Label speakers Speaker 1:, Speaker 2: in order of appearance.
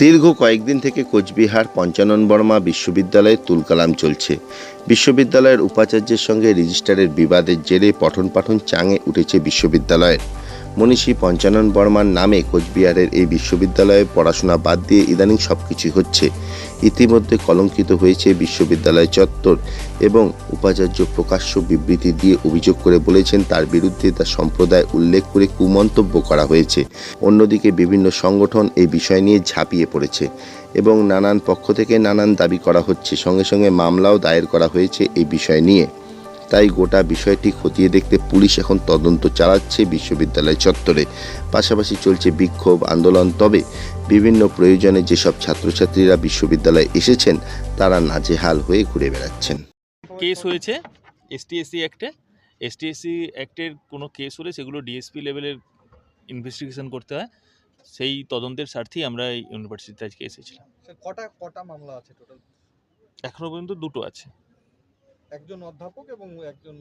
Speaker 1: দীর্ঘ কয়েকদিন থেকে কোচবিহার পঞ্চানন বর্মা বিশ্ববিদ্যালয়ে তুলকালাম চলছে। বিশ্ববিদ্যালয়ের উপাচার্যের সঙ্গে রেজিস্ট্রারের বিবাদের জেরে পঠন পাঠন চাঙে উঠেছে বিশ্ববিদ্যালয়ের। মনীষী পঞ্চানন বর্মার নামে কোচবিহারের এই বিশ্ববিদ্যালয়ে পড়াশোনা বাদ দিয়ে ইদানিং সব কিছুই হচ্ছে। ইতিমধ্যে কলঙ্কিত হয়েছে বিশ্ববিদ্যালয় চত্বর এবং উপাচার্য প্রকাশ্য বিবৃতি দিয়ে অভিযোগ করে বলেছেন, তার বিরুদ্ধে তার সম্প্রদায় উল্লেখ করে কুমন্তব্য করা হয়েছে। অন্যদিকে বিভিন্ন সংগঠন এই বিষয় নিয়ে ঝাঁপিয়ে পড়েছে এবং নানান পক্ষ থেকে নানান দাবি করা হচ্ছে। সঙ্গে সঙ্গে মামলাও দায়ের করা হয়েছে এই বিষয় নিয়ে। তাই গোটা বিষয়টি খতিয়ে দেখতে পুলিশ এখন তদন্ত চালাচ্ছে বিশ্ববিদ্যালয় চত্বরে। পাশাপাশি চলছে বিক্ষোভ আন্দোলন। তবে বিভিন্ন প্রয়োজনে যেসব ছাত্রছাত্রীরা বিশ্ববিদ্যালয়ে এসেছেন তারা নাজেহাল হয়ে ঘুরে বেড়াচ্ছেন।
Speaker 2: কেস হয়েছে এসটিএসসি অ্যাক্টে। এসটিএসসি অ্যাক্টের কোনো কেস হলে সেগুলো ডিএসপি লেভেলের ইনভেস্টিগেশন করতে হয়। সেই তদন্তের স্বার্থেই আমরা এই ইউনিভার্সিটিতে আজকে এসেছিলাম।
Speaker 3: কটা কটা মামলা আছে টোটাল
Speaker 2: এখনও পর্যন্ত দুটো আছে।
Speaker 3: একজন অধ্যাপক এবং একজন